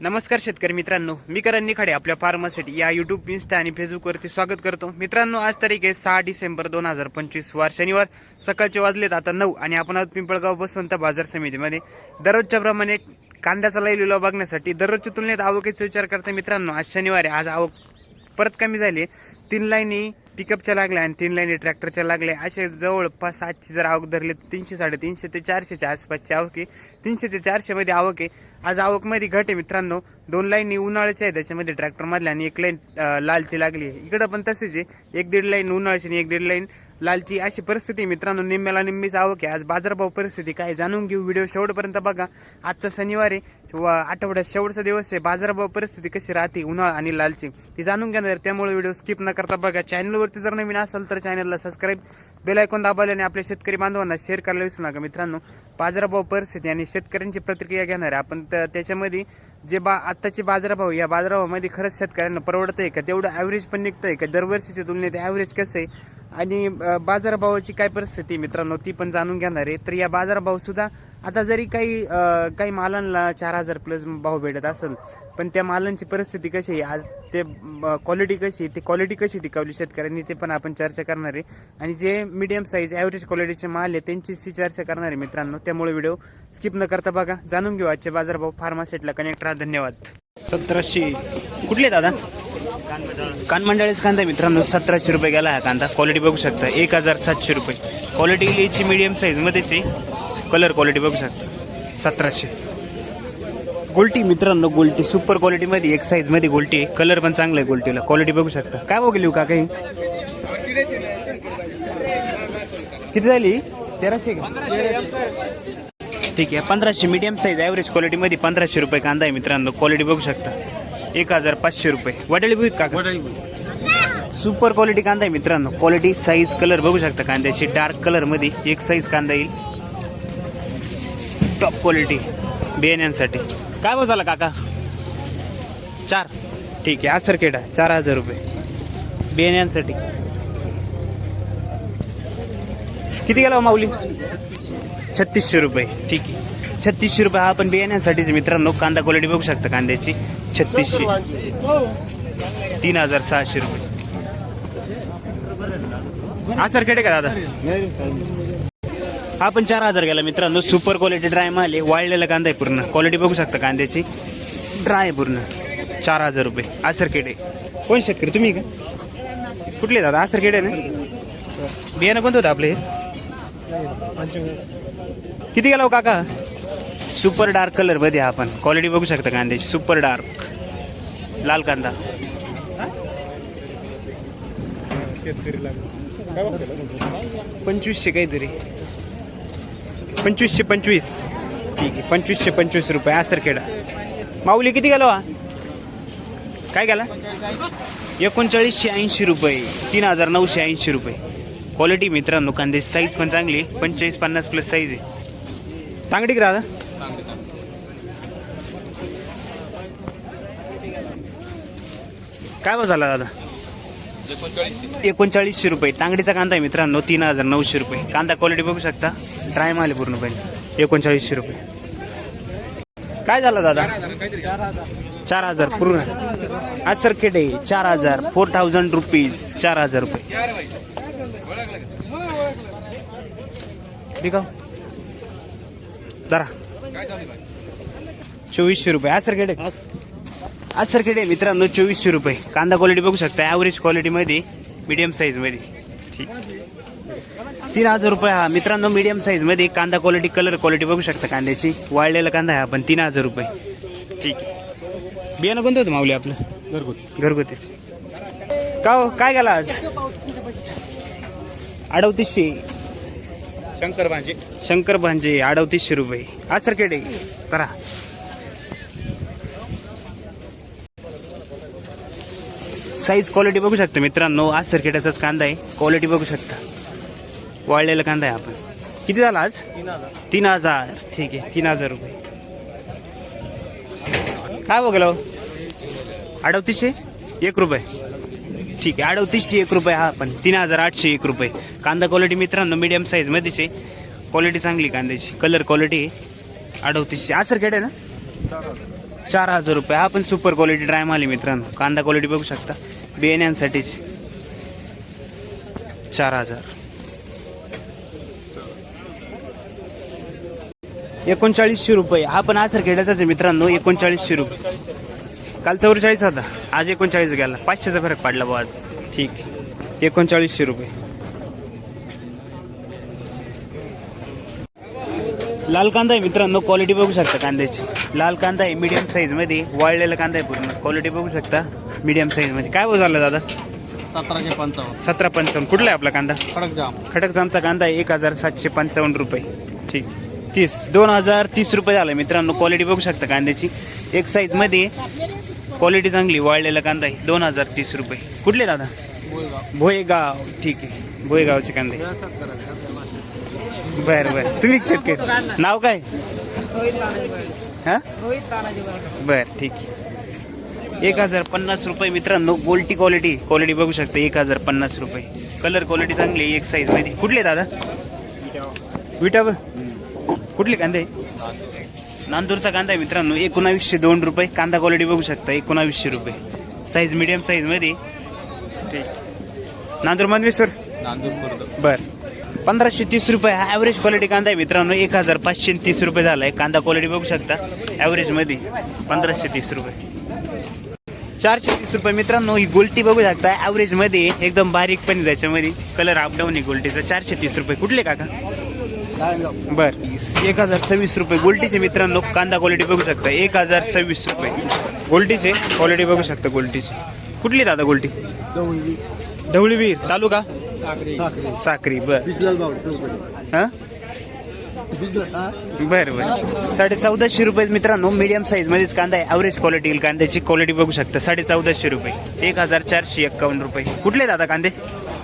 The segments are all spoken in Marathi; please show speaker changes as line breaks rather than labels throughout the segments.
नमस्कार शेतकरी मित्रांनो मी करण निखाडे आपल्या फार्मासिटी या युट्यूब इन्स्टा आणि फेसबुकवरती स्वागत करतो. मित्रांनो आज तारीख आहे सहा डिसेंबर दोन हजार पंचवीस वार शनिवार. सकाळचे वाजलेत आता नऊ आणि आपण आज पिंपळगाव बसवंत बाजार समितीमध्ये. दररोजच्या प्रमाणे कांद्याचा लाईव्ह लिलाव बघण्यासाठी दररोजच्या तुलनेत आवकेचा विचार करता मित्रांनो आज शनिवार आज आवक परत कमी झाली तीन लाईनी पिकअपच्या लागल्या आणि तीन लाईनी ट्रॅक्टरच्या लागल्या. असे जवळपास सातशे जर आवक धरली तर तीनशे साडेतीनशे ते चारशेच्या आसपासची आवक आहे. तीनशे ते चारशेमध्ये आवक आहे. आज आवकमध्ये घट आहे मित्रांनो. दोन लाईनी उन्हाळ्याच्या आहे त्याच्यामध्ये ट्रॅक्टरमधल्या आणि एक लाईन लालची लागली आहे. इकडं पण तसेच आहे. एक दीड लाईन उन्हाळ्याची आणि एक दीड लाईन लालची. अशी परिस्थिती मित्रांनो. निम्म्याला निम्मीच आवक आहे. आज बाजारभाव परिस्थिती काय जाणून घेऊ. व्हिडिओ शेवटपर्यंत बघा. आजचा शनिवार आहे. किंवा आठवड्यात शेवटचा दिवस आहे बाजारभाव परिस्थिती कशी राहते उन्हाळा आणि लालची ती जाणून घेणार त्यामुळे व्हिडिओ स्किप न करता बघा. चॅनलवरती जर नवीन असेल तर चॅनलला सबस्क्राईब बेल ऐकून दाबायला आपल्या शेतकरी बांधवांना शेअर करायला विसरू नका. मित्रांनो बाजारभाव परिस्थिती आणि शेतकऱ्यांची प्रतिक्रिया घेणार आहे आपण त्याच्यामध्ये जे बा आत्ताचे बाजारभाव या बाजारभावामध्ये खरंच शेतकऱ्यांना परवडत आहे का? तेवढं ॲव्हरेज पण निघतं आहे का? दरवर्षीच्या तुलनेत ॲव्हरेज कसं आहे? आणि बाजारभावाची काय परिस्थिती मित्रांनो ती पण जाणून घेणार. आहे तर या बाजारभावसुद्धा आता जरी काही काही मालांना चार हजार प्लस भाव भेटत असेल पण त्या मालांची परिस्थिती कशी आहे? आज ते क्वालिटी कशी आहे? ती क्वालिटी कशी टिकवली शेतकऱ्यांनी ते पण आपण चर्चा करणार आहे. आणि जे मीडियम साईज ॲव्हरेज क्वालिटीचे माल आहे त्यांचीशी चर्चा करणार आहे मित्रांनो. त्यामुळे व्हिडिओ स्किप न करता बघा. जाणून घेऊ आजचे बाजारभाव. फार्मासेटला कनेक्ट राहा धन्यवाद. सतराशे कुठले दादा? कान मंडळीच कांदा मित्रांनो. सतराशे रुपये गेला हा कांदा. क्वालिटी बघू शकता. एक हजार सातशे रुपये. क्वालिटी लिहायची मीडियम साईजमध्येच आहे. कलर क्वालिटी बघू शकता सतराशे. गोल्टी मित्रांनो गोल्टी. सुपर क्वालिटीमध्ये एक साईजमध्ये गोल्टी आहे. कलर पण चांगला आहे गोल्टीला. क्वालिटी बघू शकता. काय बघू का काही किती झाली? तेराशे ठीक आहे. पंधराशे मीडियम साईज ॲव्हरेज क्वालिटीमध्ये पंधराशे रुपये कांदा आहे मित्रांनो. क्वालिटी बघू शकता. एक हजार पाचशे रुपये. वडाळी बुक का सुपर क्वालिटी कांदा आहे मित्रांनो. क्वालिटी साईज कलर बघू शकता कांद्याची. डार्क कलरमध्ये एक साईज कांदा येईल. टॉप क्वालिटी बियाण्यांसाठी काय भाव झाला काका? चार. ठीक आहे आज केडा चार हजार रुपये. बियाण्यांसाठी किती गेला हो माऊली? छत्तीसशे रुपये. ठीक आहे. छत्तीसशे रुपये हा आपण बियाण्यांसाठीच मित्रांनो. कांदा क्वालिटी बघू शकता कांद्याची. छत्तीसशे. तीन हजार सहाशे रुपये. हा सर खेडे का दादा? हा पण चार हजार गेला मित्रांनो. सुपर क्वालिटी ड्राय माल आहे. वाळलेला कांदा आहे पूर्ण. क्वालिटी बघू शकता कांद्याची. ड्राय आहे पूर्ण. चार हजार रुपये. आसर खेडे कोण शेतकरी? तुम्ही का? कुठले दादा? आसर खेडे ना? बियाणं कोणतं होतं आपले किती गेला हो काका? सुपर डार्क कलरमध्ये आपण क्वालिटी बघू शकता कांद्याची. सुपर डार्क लाल कांदा. पंचवीसशे काहीतरी. पंचवीसशे पंचवीस. ठीक आहे पंचवीसशे पंचवीस रुपये. आसरखेडा माऊली किती गेलो हो? हा? काय गेला? एकोणचाळीसशे ऐंशी रुपये. तीन हजार नऊशे ऐंशी रुपये. क्वालिटी मित्रांनो कांदे साईज पण चांगली आहे. पंचेचाळीस पन्नास प्लस साईज आहे. तांगडी दादा काय भाव झाला दादा? एकोणचाळीसशे रुपये. तांगडीचा कांदा आहे मित्रांनो तीन हजार नऊशे रुपये. कांदा क्वालिटी बघू शकता. ड्राय माल पूर्ण पूर्णपणे एकोणचाळीसशे रुपये. काय झालं दादा? चार हजार पूर्ण. आज सर आहे. चार हजार. फोर थाउजंड रुपीज चार हजार रुपये. ठीक आहे? जरा चोवीसशे रुपये. आज सर केडे आज सर केडे मित्रांनो चोवीसशे रुपये. कांदा क्वालिटी बघू शकता. ॲव्हरेज क्वालिटीमध्ये मीडियम साईजमध्ये ठीक. तीन हजार रुपये हा. मित्रांनो मीडियम साईजमध्ये कांदा क्वालिटी कलर क्वालिटी बघू शकता कांद्याची. वाळलेला कांदा आहे आपण तीन हजार रुपये. ठीक. आहे बियाणं कोणतं होतं माऊली आपलं? घरगुती. घरगुतीच. का हो? काय गेला आज? अडवतीसशे
शंकर भांजे.
शंकर भांजे अडवतीसशे रुपये. हा सर केडे करा. साईज क्वालिटी बघू शकता मित्रांनो. आज सर्किटाचाच कांदा आहे. क्वालिटी बघू शकता. वाळलेला कांदा आहे आपण. किती झाला आज? तीन हजार. ठीक आहे. तीन हजार रुपये. काय बघलो? अडवतीसशे एक रुपये. ठीक आहे. अडवतीसशे एक रुपये हा पण. तीन हजार आठशे एक रुपये. कांदा क्वालिटी मित्रांनो मीडियम साईजमध्येच आहे. क्वालिटी चांगली कांद्याची. कलर क्वालिटी आहे. अडवतीसशे आज सर आहे ना? चार हजार रुपये. हा पण सुपर क्वालिटी ड्राय माल आहे मित्रांनो. कांदा क्वालिटी बघू शकता. बियाण्यांसाठीच. चार हजार. एकोणचाळीसशे रुपये. हा पण आसर खेड्याचाच आहे मित्रांनो. एकोणचाळीसशे रुपये. काल चौवेचाळीस होता. आज एकोणचाळीस गेला. पाचशेचा फरक पडला बा आज. ठीक. एकोणचाळीसशे रुपये. लाल कांदा आहे मित्रांनो. क्वालिटी बघू शकता कांद्याची. लाल कांदा आहे मीडियम साईजमध्ये वाळलेला कांदा आहे पूर्ण. क्वालिटी बघू शकता मीडियम साईजमध्ये काय झाला दादा?
सतराशे पंचावन्न.
सतरा पंचावन्न. कुठला आहे आपला कांदा?
खडक जाम.
खडक जामचा कांदा आहे एक हजार सातशे पंचावन्न रुपये. ठीक. तीस. दोन हजार तीस रुपये झालं मित्रांनो. क्वालिटी बघू शकता कांद्याची. एक साईजमध्ये क्वालिटी चांगली वाळलेला कांदा आहे दोन हजार तीस रुपये. कुठले दादा? भोयगाव ठीक आहे. भोयगावचे कांदे. बरं बरं. तुम्ही शेतकरी. नाव काय? हा? बरं ठीक आहे. एक हजार पन्नास रुपये मित्रांनो गोल्टी क्वालिटी क्वालिटी बघू शकता एक हजार पन्नास रुपये. कलर क्वालिटी चांगली आहे एक साईजमध्ये. कुठले दादा? विटा कुठले कांदे? नांदूरचा कांदा आहे मित्रांनो एकोणावीसशे दोन रुपये. कांदा क्वालिटी बघू शकता एकोणावीसशे रुपये. साईज मिडियम साईजमध्ये. ठीक. नांदूर मानवेश्वर?
नांदूर
बर. पंधराशे तीस रुपये हा ॲव्हरेज क्वालिटी कांदा आहे मित्रांनो. एक हजार पाचशे तीस रुपये झाला आहे कांदा क्वालिटी बघू शकता. ॲव्हरेजमध्ये पंधराशे तीस रुपये. चारशे तीस रुपये मित्रांनो ही गोल्टी बघू शकता. ॲव्हरेजमध्ये एकदम बारीक पण त्याच्यामध्ये. कलर अपडाऊन आहे गोल्टीचा. चारशे तीस रुपये. कुठले काका? बर. एक हजार सव्वीस रुपये गोल्टीचे मित्रांनो. कांदा क्वालिटी बघू शकता. एक हजार सव्वीस रुपये. गोल्टीचे क्वालिटी बघू शकता गोल्टीची. कुठली दादा गोल्टी? ढवळीबीर तालुका? साक्री बर. हा? बरं बरं. साडे चौदाशे रुपये मित्रांनो मीडियम साईज मध्येच कांदा आहे. ॲव्हरेज क्वालिटी येईल कांद्याची. क्वालिटी बघू शकता. साडे चौदाशे रुपये. एक हजार चारशे एक्कावन्न रुपये. कुठले दादा कांदे?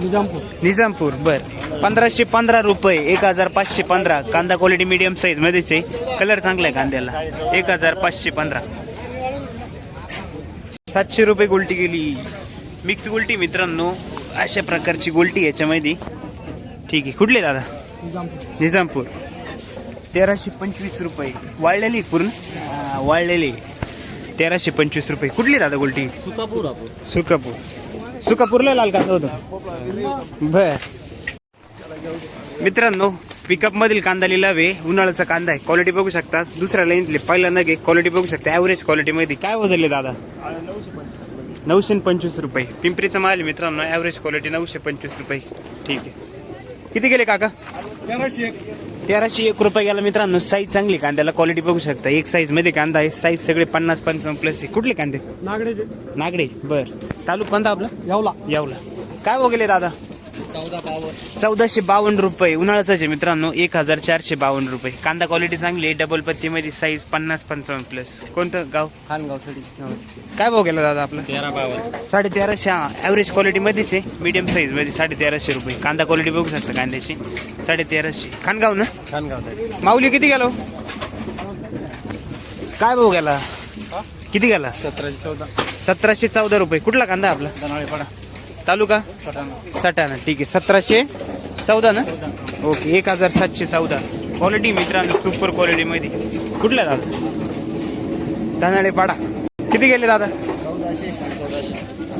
निजामपूर.
निजामपूर बर. पंधराशे पंधरा रुपये. एक हजार पाचशे पंधरा. कांदा क्वालिटी मीडियम साईज मध्येच आहे. कलर चांगला आहे कांद्याला. एक हजार पाचशे पंधरा. सातशे रुपये गोल्टी गेली मिक्स गोल्टी मित्रांनो. अशा प्रकारची गोल्टी याच्यामध्ये ठीक आहे. कुठले दादा? निजामपूर. तेराशे पंचवीस रुपये. वाळलेली पूर्ण? वाळलेली तेराशे पंचवीस रुपये. कुठली दादा गोल्टी?
सुकापूर
सुकापूर. सुकापूरला लाल कांदा होता. बर. मित्रांनो पिकअप मधील कांदा लिलावे उन्हाळ्याचा कांदा आहे. क्वालिटी बघू शकता. दुसऱ्या लाईनतले पहिला नगे क्वालिटी बघू शकता. ॲव्हरेज क्वालिटी मध्ये. काय वजरले दादा? नऊशे पंचवीस रुपये. पिंपरीचा माल मित्रांनो ॲव्हरेज क्वालिटी नऊशे पंचवीस रुपये. ठीक आहे. किती गेले काका? तेराशे एक रुपये गेला मित्रांनो. साईज चांगली कांद्याला क्वालिटी बघू शकता. एक साईजमध्ये कांदा आहे साईज सगळे पन्नास पंचावन्न प्लस आहे. कुठले कांदे?
नागडेचे
नागडे. बर. तालुका कोणता आपला?
यावला.
यावला. काय वगैरे दादा? चौदाशे बावन्न रुपये. उन्हाळ्याचं आहे मित्रांनो एक हजार चारशे बावन्न रुपये. कांदा क्वालिटी चांगली आहे डबल पत्तीमध्ये साईज पन्नास पंचावन्न प्लस कोणतं गाव?
खानगाव सडी
काय भाव गेला दादा आपला?
तेरा बावन्न.
साडे तेराशे ॲव्हरेज क्वालिटीमध्येच आहे. मीडियम साईजमध्ये साडे तेराशे रुपये. कांदा क्वालिटी बघू शकता कांद्याची. साडे तेराशे खानगाव ना?
खानगाव
माऊली किती गेलो? काय भाव गेला? किती गेला?
सतराशे चौदा.
सतराशे चौदा रुपये. कुठला कांदा आपला? तालुका?
सटाणा.
ठीक आहे. सतराशे चौदा ना? ओके. एक हजार सातशे चौदा. क्वालिटी मित्रांनो सुपर क्वालिटीमध्ये कुठल्या दादा? धानाळे पाडा. किती गेले दादा?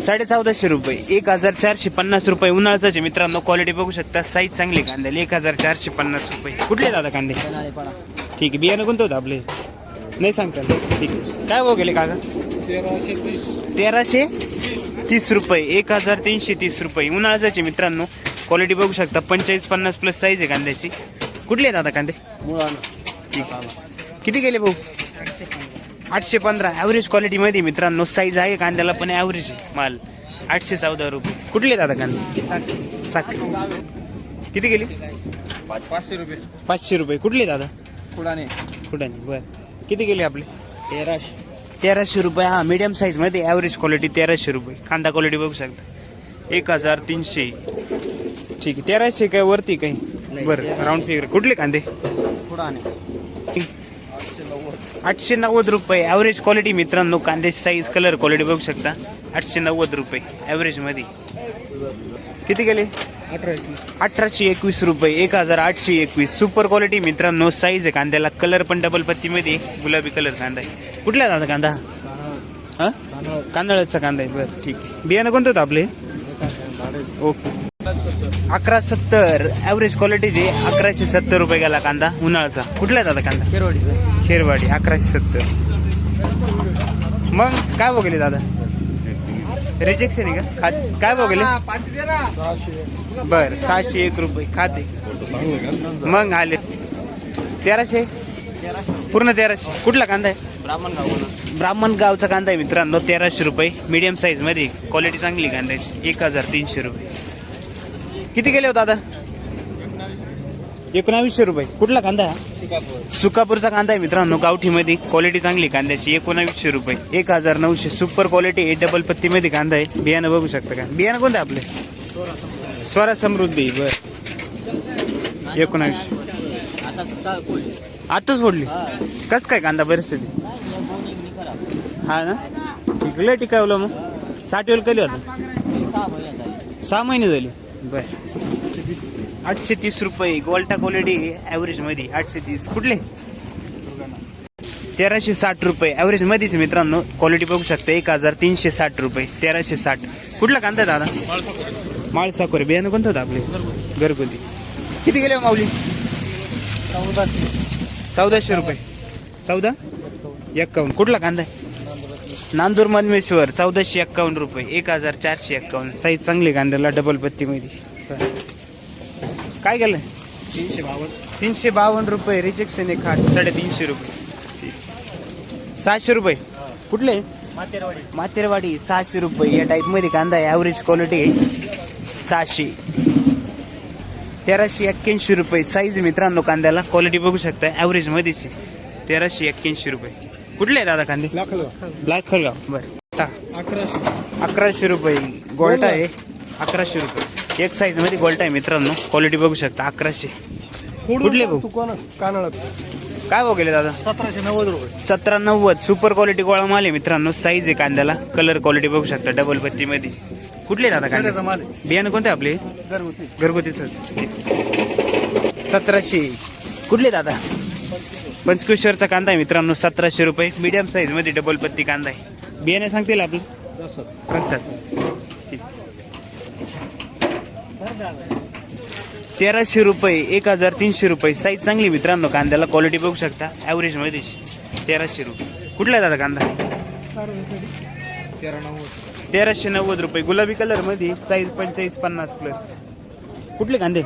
साडे चौदाशे. रुपये. एक हजार चारशे पन्नास रुपये उन्हाळ्याचं मित्रांनो क्वालिटी बघू शकता. साईज चांगली कांद्याला एक हजार चारशे पन्नास रुपये. कुठले दादा कांदे? ठीक आहे. बियाणं कोणतं होतं आपले? नाही सांगता ठीक आहे. काय भाव गेले काका?
तेराशे? तीस
रुपये एक हजार तीनशे तीस रुपये. उन्हाळ्याचे मित्रांनो क्वालिटी बघू शकता. पंचेचाळीस पन्नास प्लस साईज आहे कांद्याची. कुठले आहेत आता कांदे? ठीक. किती गेले भाऊ? आठशे पंधरा. ॲव्हरेज क्वालिटीमध्ये मित्रांनो साईज आहे कांद्याला पण ॲव्हरेज आहे माल. आठशे चौदा रुपये. कुठले दादा कांदे? साखर किती गेली?
पाचशे रुपये.
पाचशे रुपये. कुठले दादा
कुडाने
कुठे बरं. किती गेले आपले?
तेराशे.
तेराशे रुपये हा मीडियम साईजमध्ये ॲव्हरेज क्वालिटी तेराशे रुपये. कांदा क्वालिटी बघू शकता. एक हजार तीनशे. ठीक आहे. तेराशे काय वरती काही? बरं. राऊंड फिगर कुठले कांदे? आठशे नव्वद. रुपये. ॲव्हरेज क्वालिटी मित्रांनो कांदे साईज कलर क्वालिटी बघू शकता. आठशे नव्वद रुपये. ॲव्हरेजमध्ये किती गेले अठराशे. एकवीस रुपये एक हजार आठशे एकवीस. सुपर क्वालिटी मित्रांनो साईज आहे कांद्याला. कलर पण डबल पत्तीमध्ये. गुलाबी कलर कांदा आहे. कुठला दादा कांदा? हा? कांदळाचा कांदा आहे. बरं ठीक आहे. बियाणं कोणतं होतं आपले? ओके. अकरा सत्तर. ॲव्हरेज क्वालिटीचे अकराशे सत्तर रुपये गेला कांदा उन्हाळ्याचा. कुठला आहे दादा कांदा?
केरवाडी
खेरवाडी अकराशे सत्तर. मग काय बघले दादा? रिजेक्शन आहे का? खात काय बघले बर सहाशे एक रुपये खाते. मग आले. तेराशे? पूर्ण तेराशे. कुठला कांदा आहे?
ब्राह्मण गाव
ब्राह्मण गावचा कांदा आहे मित्रांनो तेराशे रुपये. मीडियम साईजमध्ये क्वालिटी चांगली कांद्याची. एक हजार तीनशे रुपये. किती गेले हो दादा? एकोणावीसशे रुपये. कुठला कांदा आहे? सुकापूरचा कांदा आहे मित्रांनो गावठीमध्ये. क्वालिटी चांगली कांद्याची. एकोणावीसशे रुपये. एक हजार नऊशे. सुपर क्वालिटी ए डबल पत्तीमध्ये कांदा आहे. बियाणं बघू शकता का? बियाणं कोणतं आहे आपले? स्वरा समृद्धी बर.
एकोणावीस.
आताच फोडली? कस काय कांदा? परिस्थिती हा ना? टिकलं टिकावलं मग. साठ वेळ कधी होता? सहा महिने झाले. बर. आठशे तीस रुपये गोल्टा क्वालिटी ॲव्हरेजमध्ये आठशे तीस. कुठले? तेराशे साठ रुपये. ॲव्हरेज मध्येच मित्रांनो. क्वालिटी बघू शकता. एक हजार तीनशे साठ रुपये. तेराशे साठ. कुठला कांदा दादा? माळ साखोरे बियाणं कोणतं होतं आपले? घरगुती. किती गेले हो माऊली? चौदाशे. रुपये. चौदा? एक्कावन्न कुठला कांदा आहे? नांदूर मनमेश्वर चौदाशे एक्कावन्न रुपये. एक हजार चारशे एक्कावन्न साईज चांगली कांद्याला डबल पत्तीमध्ये. काय केलं
तीनशे बावन्न.
तीनशे बावन्न रुपये. रिजेक्शन एक खाट साडेतीनशे रुपये. सहाशे रुपये. कुठले?
मातेरवाडी
मातेरवाडी सहाशे रुपये. या टाईपमध्ये कांदा आहे. ॲव्हरेज क्वालिटी आहे. सहाशे. तेराशे एक्क्याऐंशी रुपये. साईज मित्रांनो कांद्याला क्वालिटी बघू शकता ॲव्हरेज मध्येच. तेराशे एक्क्याऐंशी रुपये. कुठले आहे दादा कांदे?
लाखलो
लाखलगाव बरं.
अकराशे.
अकराशे रुपये. गोल्टा आहे. अकराशे रुपये. एक साईजमध्ये गोल्टा आहे मित्रांनो. क्वालिटी बघू शकता. अकराशे. कुठले
कोण कानळ
काय भाव गेले दादा?
सतराशे नव्वद रुपये.
सतरा नव्वद. सुपर क्वालिटी गोळा माल आहे मित्रांनो. साईज आहे कांद्याला. कलर क्वालिटी बघू शकता. डबल पत्ती मध्ये. कुठले दादा कांदे?
माल आहे.
बियाणं कोणते आपले?
घरगुती.
घरगुतीच. सतराशे. कुठले दादा? पंचकेश्वरचा कांदा आहे मित्रांनो. सतराशे रुपये. मीडियम साईजमध्ये डबल पत्ती कांदा आहे. बियाणे सांगतील आपलं? प्रसाद. तेराशे रुपये एक हजार तीनशे रुपये. साईज चांगली मित्रांनो कांद्याला क्वालिटी बघू शकता. ॲव्हरेजमध्ये तेराशे रुपये. कुठला आहे दादा कांदा? तेराशे नव्वद रुपये. गुलाबी कलरमध्ये साईज पंचेचाळीस पन्नास प्लस कुठले कांदे?